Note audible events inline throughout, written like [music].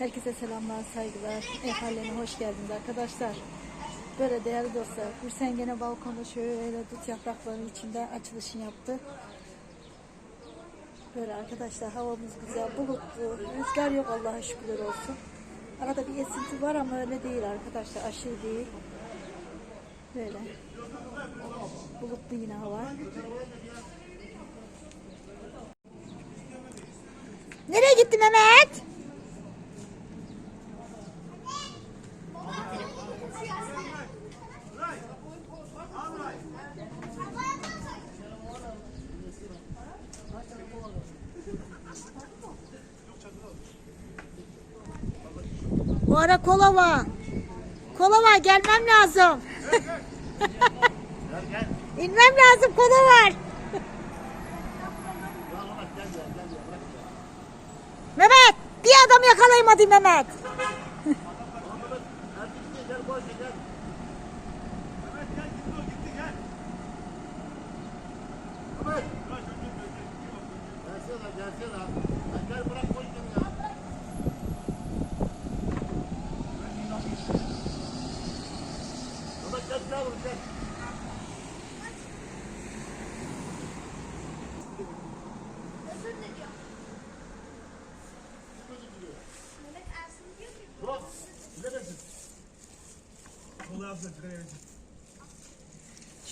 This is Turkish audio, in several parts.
Herkese selamlar, saygılar. Ev hallerine hoş geldiniz arkadaşlar. Böyle değerli dostlar, Gürsen gene balkonda şöyle dut yaprakları içinde açılışını yaptı. Böyle arkadaşlar havamız güzel, bulutlu, rüzgar yok Allah'a şükürler olsun. Arada bir esinti var ama öyle değil arkadaşlar, aşırı değil. Böyle. Bulutlu yine hava. Nereye gitti Mehmet? Bu ara kola var. Kola var gelmem lazım. [laughs] İnmem lazım kola var. Mehmet bir adam yakalayayım hadi Mehmet.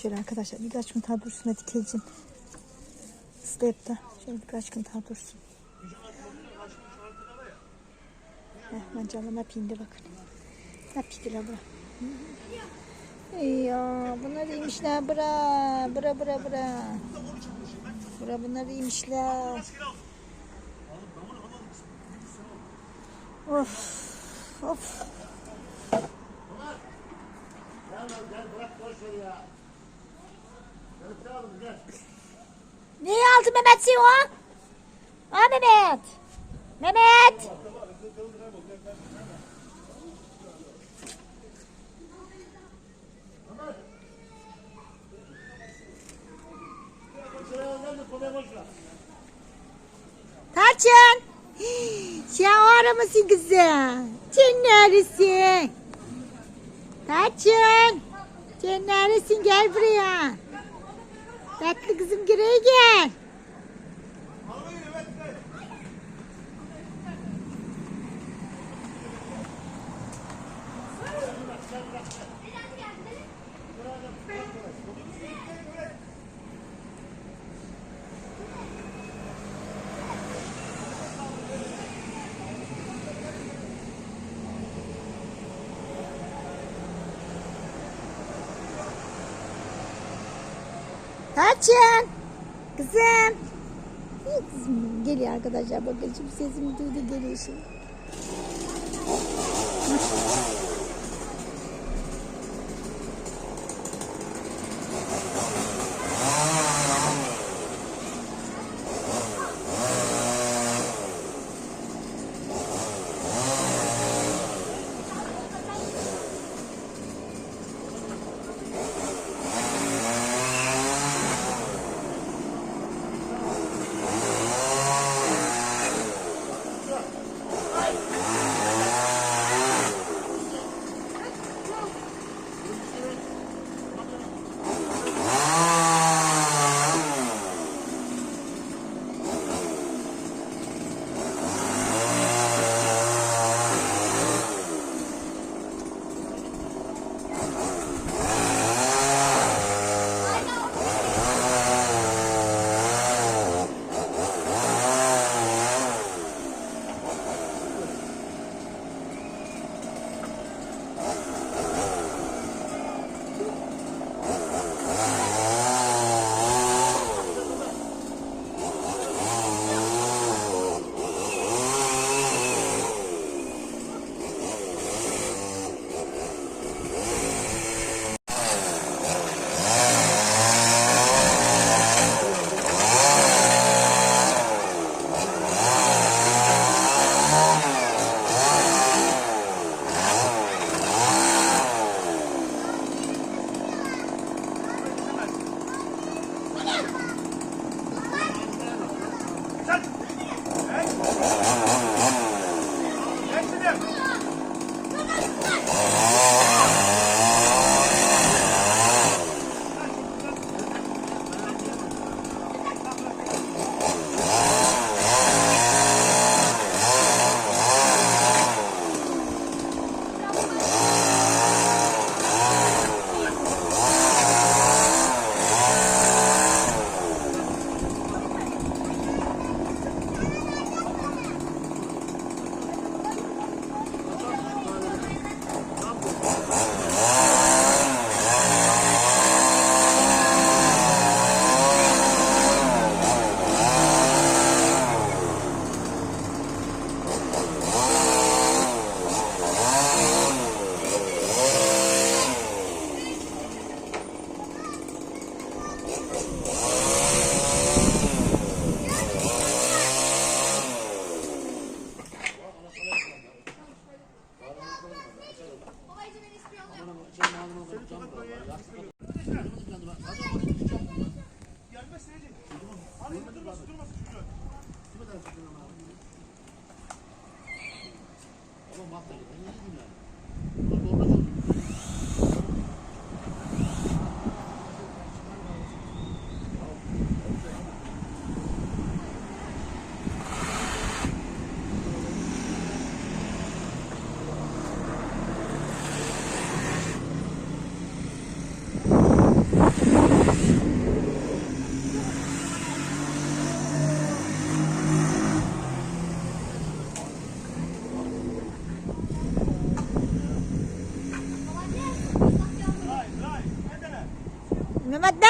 Şöyle arkadaşlar birkaç gün daha dursun hadi kezin. Step'te. Şöyle birkaç gün daha dursun. Heh, mancalama pindi bakın. Ne pindiler bura. Ya bunlar iyiymişler bura. Bura bura bura. Bura bunlar iyiymişler. Of. Of. Neyi aldı Mehmet Sivan? Ha Mehmet. Mehmet. Tarçın. [gasps] Sen orada mısın kızım? Sen neredesin? Tarçın. Sen neredesin? Gel buraya. Tatlı kızım gireye gel. Tarçın. Kızım. İyi kızım. Geliyor arkadaşlar. Bakın şimdi sesimi duydu geliyor şimdi.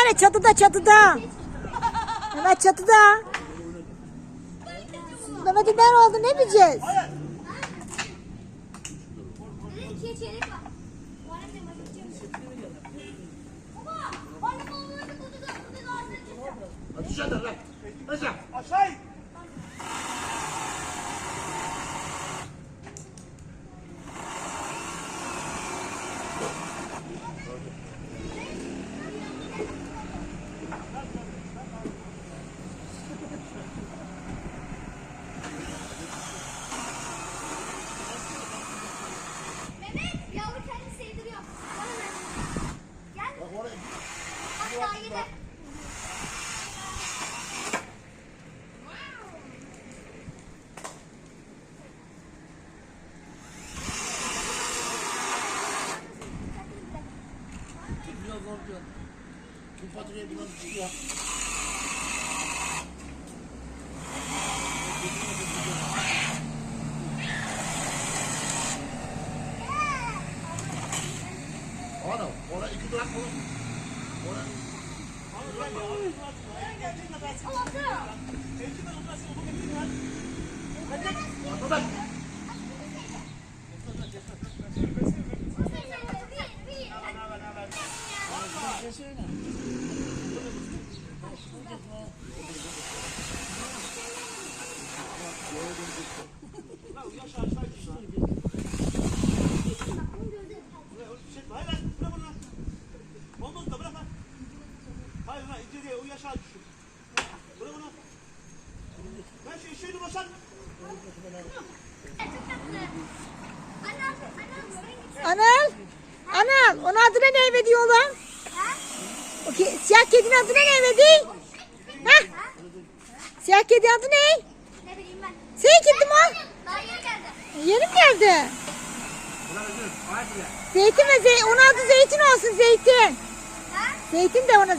Nere? Çatıda çatıda. Mehmet çatıda. Mehmet'in nere oldu ne bileceğiz?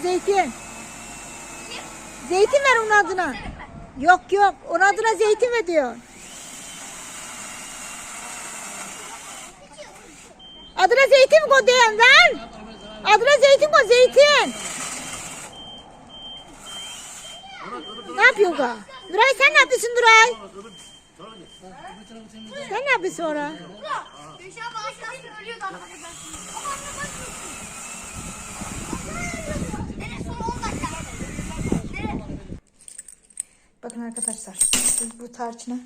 Zeytin zeytin. Ver onun adına. Yok yok onun adına zeytin ver diyor. Adına zeytin koy diyen lan? Adına zeytin koy zeytin. Ne yapıyor bu? Nuray sen ne yapıyorsun Nuray? Sen ne yapıyorsun orada? Gülşah bağışlasın ölüyordu arkadaşlar. Ama anne bakmıyorsun. Nereye son 10 dakika. Nereye? Bakın arkadaşlar biz bu tarçına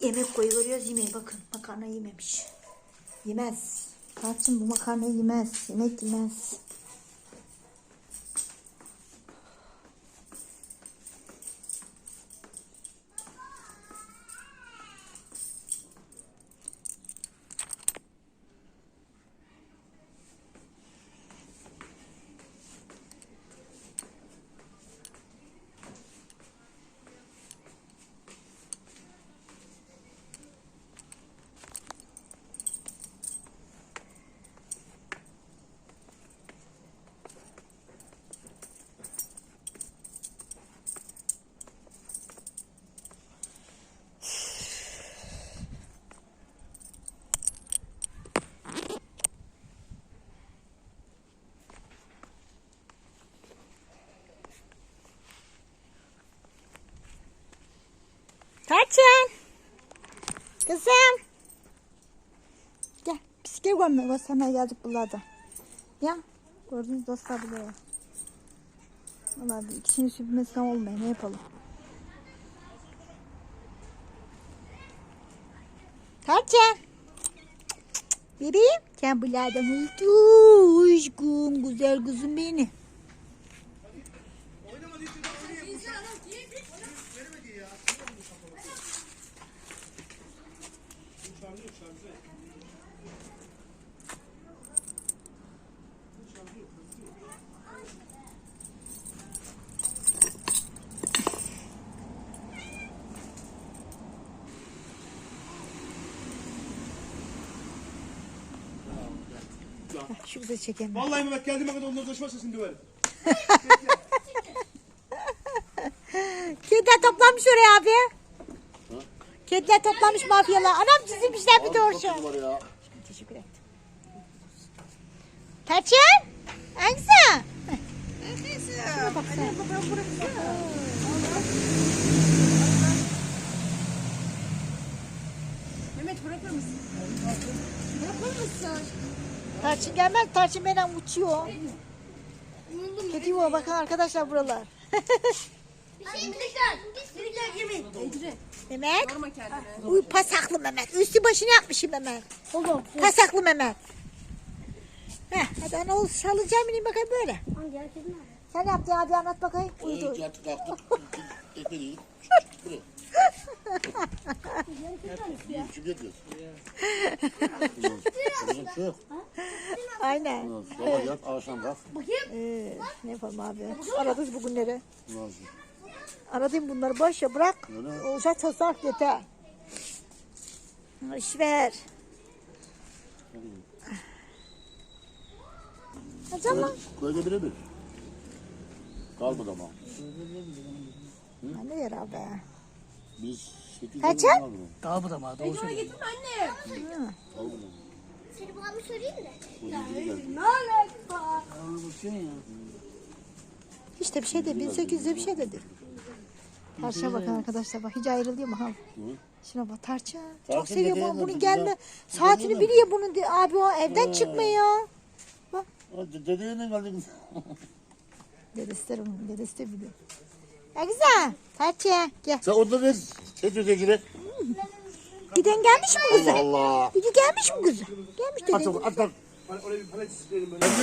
yemek koyuyoruz yemeği bakın makarna yememiş. Yemez. Tarçın bu makarnayı yemez. Yemek yemez. Tarçın. Kızım. Gel. Bisiklet görmüyor. Göstermeye geldik buralarda. Ya. Gördünüz dostlar buraya. Valla bir ikisini süpürmesine olmuyor. Ne yapalım? Tarçın. Bebeğim. Sen buralardan uydu. Uyuşkum. Güzel kızım benim. Çekeyim. ben. Vallahi Mehmet geldiğime kadar onları taşıma sesini döverim. [laughs] Kediler toplanmış oraya abi. Kediler toplanmış mafyalar. Anam çizilmişler bir doğru şu. var ya. Teşekkür ederim. Tarçın. Hangisi? Şuna bak sen. Mehmet bırakır mısın? Bırakır mısın? Tarçın benden uçuyor. Kedi yuva bakın arkadaşlar buralar. Bir şey. Ecre. Mehmet. Uy pasaklı Mehmet. Üstü başını yapmışım Mehmet. Oğlum pasaklı Mehmet. Heh, hadi ana ol salacağım ineyim bakayım böyle. Sen yaptın hadi anlat bakayım. Uyudu. [laughs] Kızım [laughs] şu. Aynen. Sabah yat, akşam kalk. Ee, ne yapalım abi. Aradık bugünleri. Lazım. Aradım bunları boş ya bırak. Öyle. Olacak tasarruf yeter. İş ver. Hocam lan. Köyde biri bir. Kalmadı ama. Ne yer abi? Biz 8 Kaça? Kalmadı ama doğru söylüyor. Getirme anne. Seni? O yediği geldi. Ne alaka? De bir şey değil. 1800'de bir şey dedi. Tarçına bakın arkadaşlar bak hiç ayrılıyor mu? Ha. Şuna bak tarçın. Çok Tarçın seviyor bunu. de gelme. Saatini biliyor bunun. de- Abi o evden çıkmıyor. O Dediğine geldik. Dedesi de onun. Dedesi de biliyor. Ya güzel. Tarçın gel. Sen orada ver. Ses ötekine. Giden gelmiş mi kızım? Allah Allah. Gücü gelmiş mi kızım? Gelmiş At dedi. at at. Oraya bir palet isteyelim böyle. Ben ne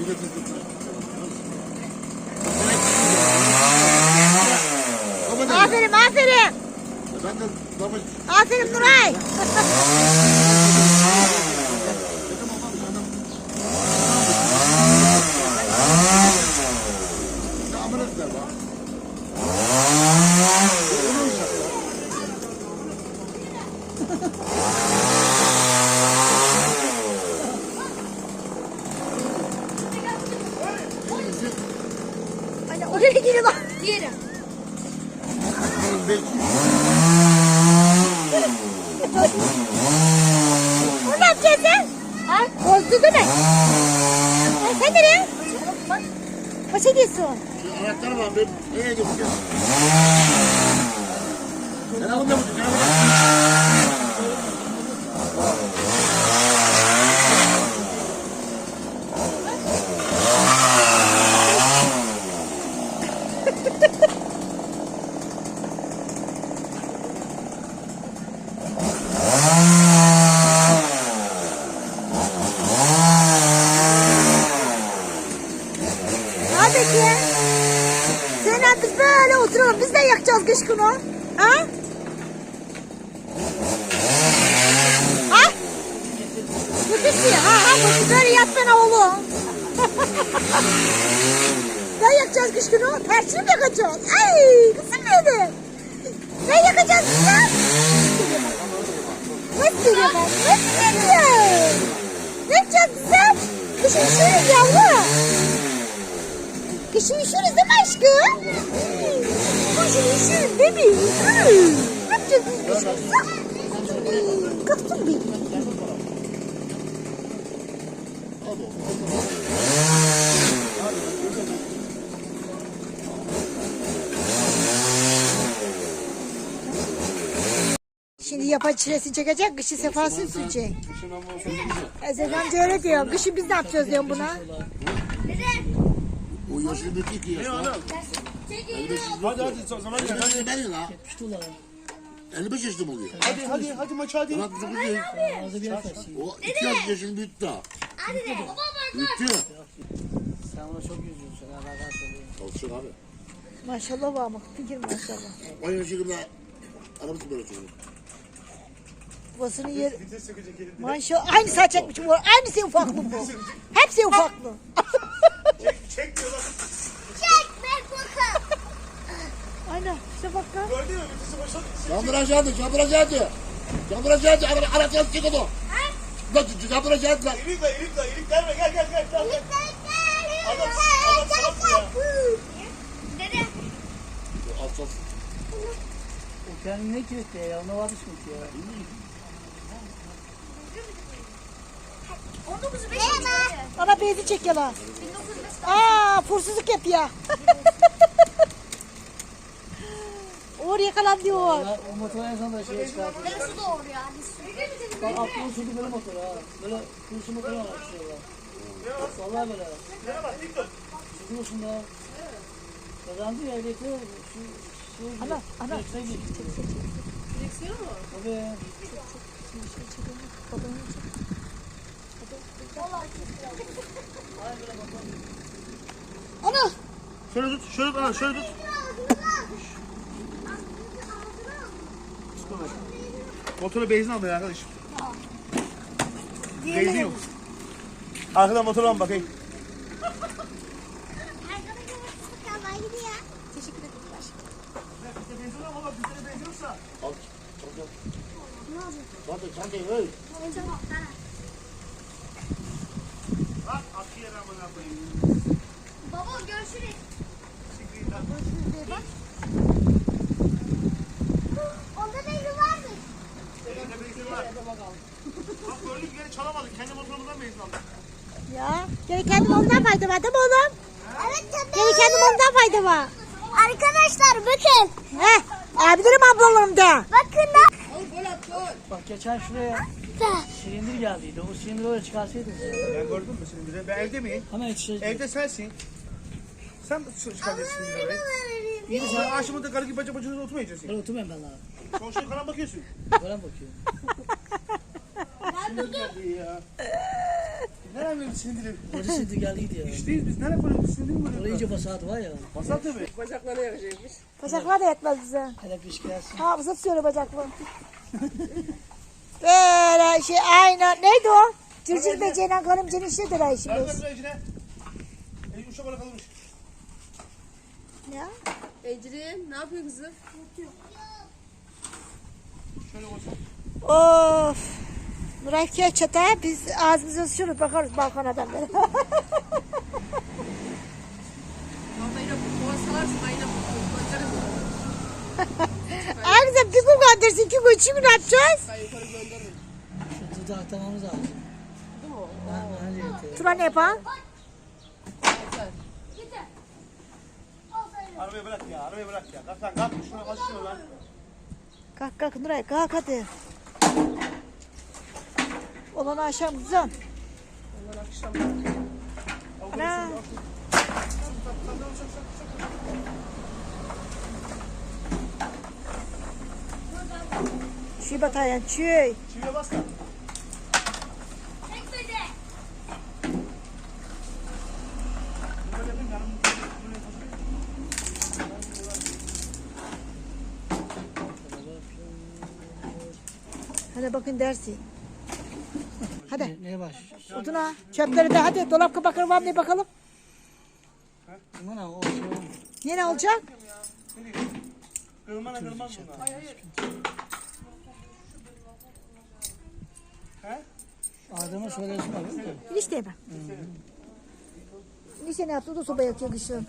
Bir de ne? Aferin aferin. Ben de Aferin Nuray. [laughs] Ha ha ha! Yakacağız kış günü. Ha? Ha? Kötüsü ya. Ha ha. Bu böyle yatsana oğlum. [laughs] ne yakacağız kış günü? Tersini mi yakacağız? Ay kızım benim. Ne yakacağız kızım? Nasıl yakacağız? Nasıl yakacağız? Ne yapacağız kızım? Kışın üşürüz yavrum. Kışın üşürüz değil mi aşkım? Değil mi? Hı. Ne yapacağız. Şimdi yapa çilesi çekecek, kışı sefasını sürecek. Ezel amca öyle diyor. Kışı biz ne yapacağız diyorum buna. O yaşındaki ki yaşta. Hadi hadi o zaman gel. 55 yaşında benim la. 55 yaşında mı oluyor? Hadi hadi hadi maç hadi. Ulan kızım değil. Ağzı bir taşıyor. O 2 yaş yaşını büyüttü daha. Hadi de. Baba bak. Büyüttü. Sen ona çok üzülüyorsun. Ha, ben söyleyeyim. Çalışacak abi. Maşallah var mı? Fikir maşallah. 10 yaşında arabası böyle çocuğu. Babasının yer... Maşallah. Aynı saç çekmişim. bu. Aynı senin ufaklığı bu. Hepsi ufaklığı. Çek çek diyorlar. Aynen. İşte bak lan. Gördün mü? Vitesi boşalt. Candıracaktı, candıracaktı. Candıracaktı, ara arasına çık onu. Lan candıracaktı lan. İlik la ilik la ilik gelme gel gel gel. gel, gel. Adam adam salak ya. Dede. Alçak. O kendini ne kötü ya. Ona var düşmüş ya. 1905 Merhaba. Ana bezi çek yalan. 1905 Aa fursuzluk yapıyor. Uğur yakalan diyor. Ya, o motoru en son da şeye çıkarttı. Neresi doğru yani? Bak aklım sürdü böyle motor ha. Böyle kurşu motoru var şurada. Vallahi böyle. Merhaba, dik dur. Sürdü olsun da. Kazandı ya ehliyeti. Şu şey Ana, ana. Direksiyon geçti. Direksiyon mu? Tabii. Ana. Şöyle tut, şöyle tut, ana, şöyle tut. Motoru benzin almıyor arkadaşım. Benzin yok. Arkadan motora mı bakayım? Teşekkür ederim. Benzin var ama bizde benzin yoksa. Al. Çabuk. Çantayı çantayı hey. Bak, akı yere amına koyayım. Baba görüşürüz. Onda benzin var mı? Elinde benzin var. Bak gördük yine çalamadık. Kendi motorumuzdan benzin aldık. Ya. Geri kendim ondan fayda var değil mi oğlum? Evet tabii. Geri kendim ondan fayda var. Arkadaşlar bakın. Heh. Abilerim ablalarım da. Bakın da. Bak geçen şuraya silindir geldiydi. O silindiri öyle çıkarsaydınız ya. Ben gördün mü bize? Ben evde miyim? Hemen yetişeceğiz. Evde sensin. Sen çıkaracaksın bize. İyi sen aşımında karı gibi baca bacınızda oturmayacaksın. Ben oturmayayım ben daha. Konuşuyor karan bakıyorsun. Böyle bakıyorum. İyi ya. Nereden böyle sindirim? Orada silindir geldiydi ya. İşteyiz biz. Nereden böyle sindirim mi Orada böyle? iyice basardı var ya. Masal tabii. Bacaklarına yakacakmış. Bacaklar da yetmez bize. Hele piş gelsin. Hafıza tutuyor bacaklar. [laughs] Böyle şey aynen. Neydi o? Cırcır beceğine karımcanın ha Ver işimiz. ver buraya içine. Eli uçak olarak kalmış. Ya. Ecrin ne yapıyor kızım? Şöyle koysun. Of. Nuray çata biz ağzımıza sıçırıp bakarız balkonadan bu Ağzımıza bir gün kandırsın iki gün üç gün atacağız. Tuzağı atlamamız lazım. Turan ne? Güzel. Arabayı bırak ya. Arabayı bırak ya. Kalk lan kalk. Şuna basışma lan. Kalk kalk Nuray kalk hadi. Olan akşam güzel. Ondan akşam. Ana. Şu batayan çüy. Çiviye bas da. Çekmedi. Böyle yapayım canım. Böyle Hadi bakın dersi. Hadi. Ne- Neye başlayacağız? Oduna. Çöpleri de hadi dolap kapakları var mı diye bakalım. Aman ha o şey olmuyor. Yine olacak. Kırmana kırmaz bunlar. He? Adem'e söylesin abi de. İşte bak. İşte ne yaptı? O da soba yakıyor kışın.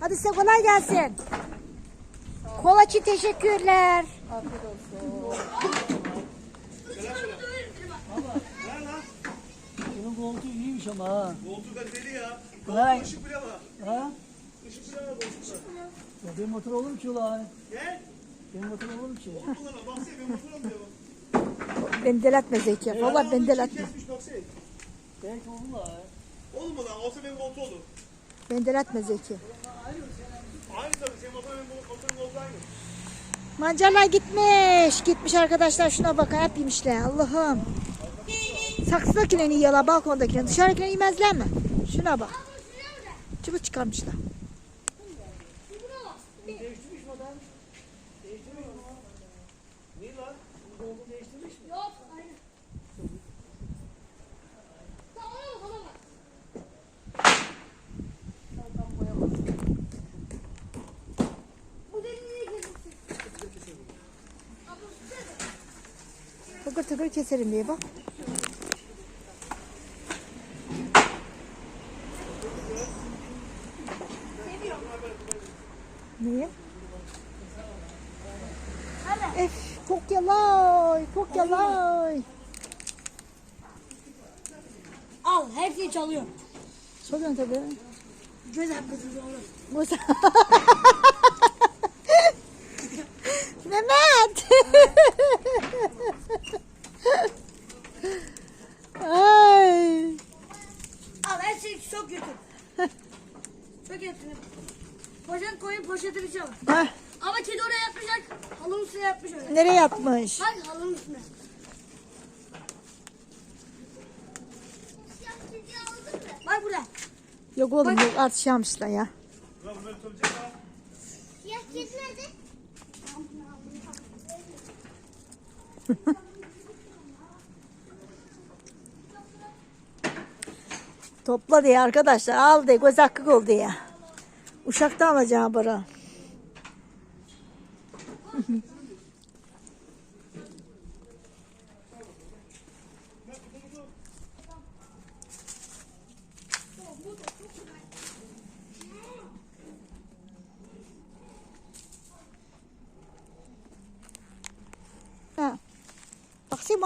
Hadi size kolay gelsin. Kola için teşekkürler. Ver lan. Bunun koltuğu iyiymiş ama ha. Koltuğu kaliteli ya. Lan. Işık bile var. Ha? Işık bile var koltukta. Ya benim motor olur mu ki ulan? Gel. Benim motor olur mu ki? Kullanma. Baksana ben motorum diyor. Beni deletme Zeki. Vallahi beni deletme. Kesmiş baksana. Belki olur lan. Olur mu lan? Olsa benim koltuğu olur. Beni deletme Zeki. Mancarlar gitmiş. Gitmiş arkadaşlar. Şuna bakın hep yemişler. Allah'ım. Saksıdakilerini yiyorlar. Balkondakilerini. Dışarıdakilerini yemezler mi? Şuna bak. Çubuk çıkarmışlar. Niye lan? Yok. Aynen. Tamam ama bana bak. Bu deliği kesin. Tıkır tıkır keserim diye bak. Niye? Ef. Çok yalan. Al hepsini çalıyor. Soruyorsun tabii. Göz hakkısız olur. Musa. Mehmet. Ay. Al hepsini sok götür. sok götür. Poşet koyup poşetini çal. Ah, Ama kedi oraya yatmayacak. Halının üstüne yatmış öyle. nereye yatmış? Bak halının üstüne. Bak burada. Yok oğlum yok atışamışlar ya. Bunları tutabilecek ha. Siyah kedi? Topla diye arkadaşlar al diye göz hakkı oldu ya. Uşakta alacağım para.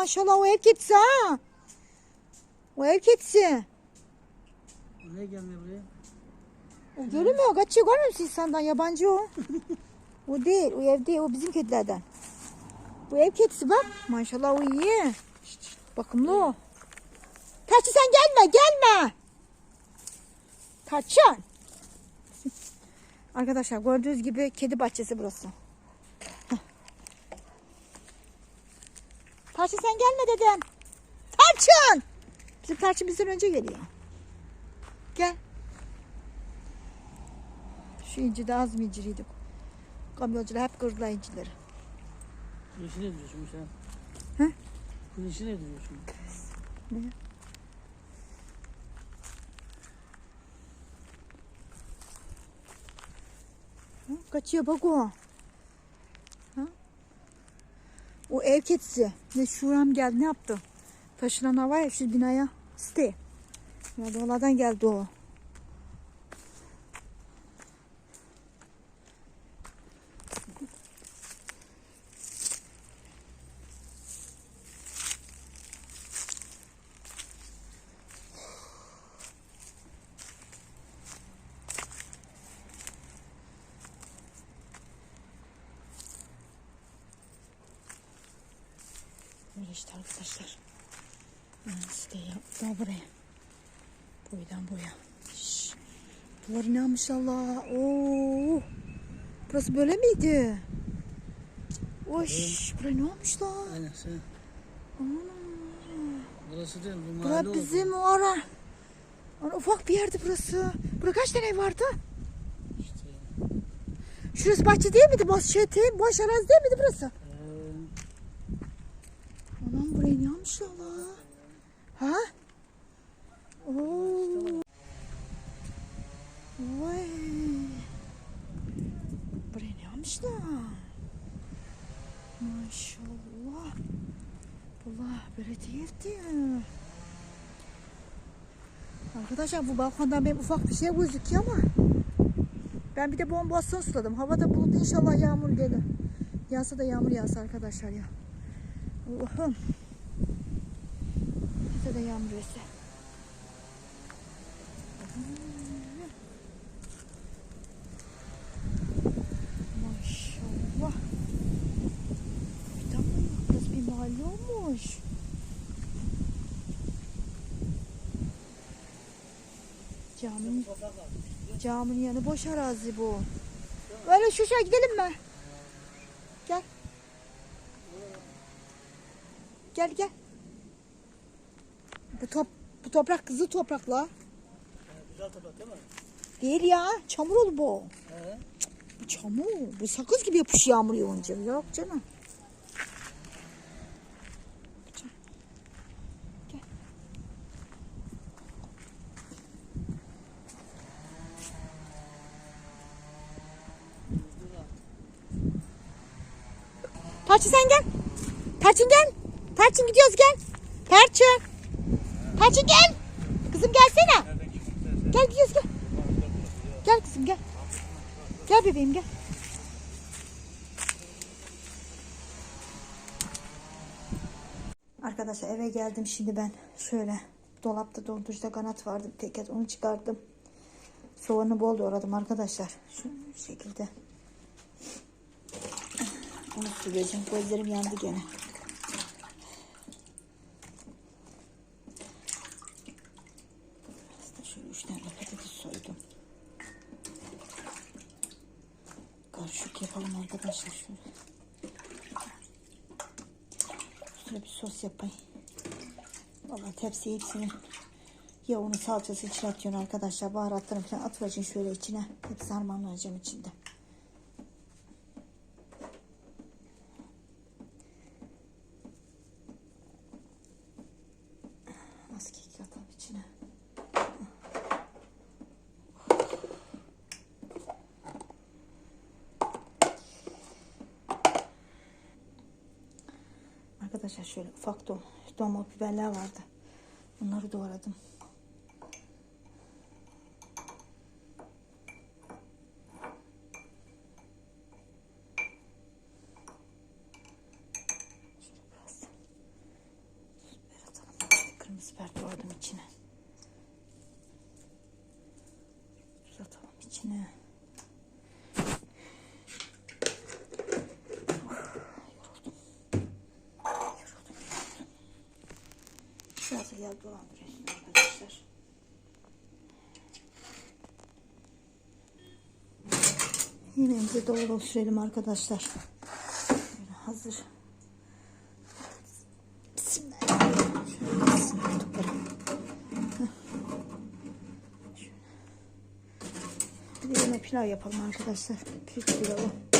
Maşallah o ev kedisi ha. O ev kedisi. Niye gelmiyor buraya? O görünmüyor. Kaçıyor görmüyor musun insandan? Yabancı o. [laughs] o değil. O ev değil. O bizim kedilerden. Bu ev kedisi bak. Maşallah o iyi. Bakımlı o. Tarçın sen gelme. Gelme. Tarçın. [laughs] Arkadaşlar gördüğünüz gibi kedi bahçesi burası. Tarçın sen gelme dedim. Tarçın. Bizim Tarçın bizden önce geliyor. Gel. Şu inci de az mı inciriydi? Kamyoncular hep kırdılar incileri. Bu işi ne diyorsun sen? Hı? Bu işi ne diyorsun? Hı, Kaçıyor bak o. Ha? O ev kedisi. Ne şuram geldi ne yaptı? Taşınan hava ya şu binaya site. Ya oralardan geldi o. işte arkadaşlar. Yani site yaptılar buraya. Boydan boya. Şş. Duvarı ne yapmış Allah. Oo. Burası böyle miydi? Oş, buraya ne olmuş lan? Aynen sen. Burası değil bu mahalle oldu. bizim o ara. Ana, ufak bir yerdi burası. Burada kaç tane ev vardı? İşte. Şurası bahçe değil miydi? Boş şey boş arazi değil miydi burası? Ee, Anam burayı ne yapmışlar la? Ha? Oo. Vay. Ne yapmışlar? Maşallah. Allah böyle değildi. Arkadaşlar bu balkondan benim ufak bir şey gözüküyor ama ben bir de bombasını suladım. Havada bulut inşallah yağmur gelir. Yağsa da yağmur yağsa arkadaşlar ya. Allah'ım. Bize de yağmur yağsa. Maşallah. Bir dakika burası bir mahalle olmuş. Caminin, caminin yanı boş arazi bu. Böyle şu şuraya gidelim mi? Gel. Gel gel. Bu top bu toprak kızıl toprakla. güzel toprak değil mi? Değil ya. Çamur olur bu. He. Bu çamur. Bu sakız gibi yapış yağmur yağınca. Yok canım. Tarçın sen gel. Tarçın gel. Tarçın gidiyoruz gel. Tarçın. Tarçın gel. Kızım gelsene. Gel gidiyoruz gel. Gel kızım gel. Gel bebeğim gel. Arkadaşlar eve geldim şimdi ben şöyle dolapta dondurucuda kanat vardı bir paket onu çıkardım. Soğanı bol doğradım arkadaşlar. Şu şekilde. Onu süreceğim. Gözlerim yandı gene. Biraz da şöyle üç tane patates soydum. Karışık yapalım arkadaşlar şöyle. Şöyle bir sos yapayım. Vallahi tepsiye hepsini yağı salçası içine atıyorum arkadaşlar. Baharatlarını falan atıvereceğim şöyle içine. Hepsi harmanlayacağım içinde. Az kek atalım içine. Arkadaşlar şöyle ufak dom domates biberler vardı. Bunları doğradım. Yağ dolandırıyorsun arkadaşlar. Yemeğimizi doğru sürelim arkadaşlar. Böyle hazır. Bir de pilav yapalım arkadaşlar. Pirinç pilavı.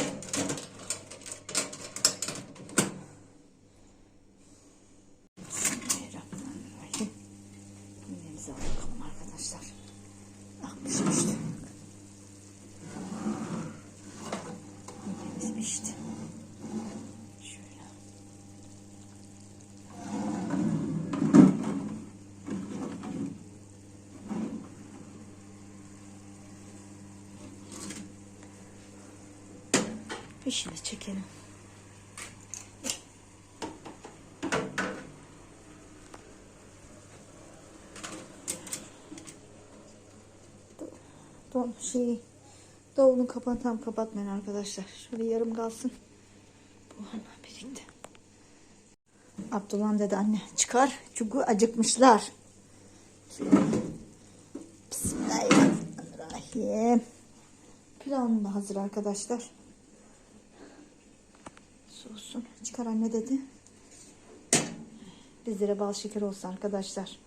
Pişini çekelim. Don şey davulun kapağını tam kapatmayın arkadaşlar. Şöyle yarım kalsın. Bu hemen birlikte. Abdullah dedi anne çıkar çünkü acıkmışlar. Bismillahirrahmanirrahim. Pilavım da hazır arkadaşlar. Çıkar anne dedi. Bizlere bal şeker olsun arkadaşlar.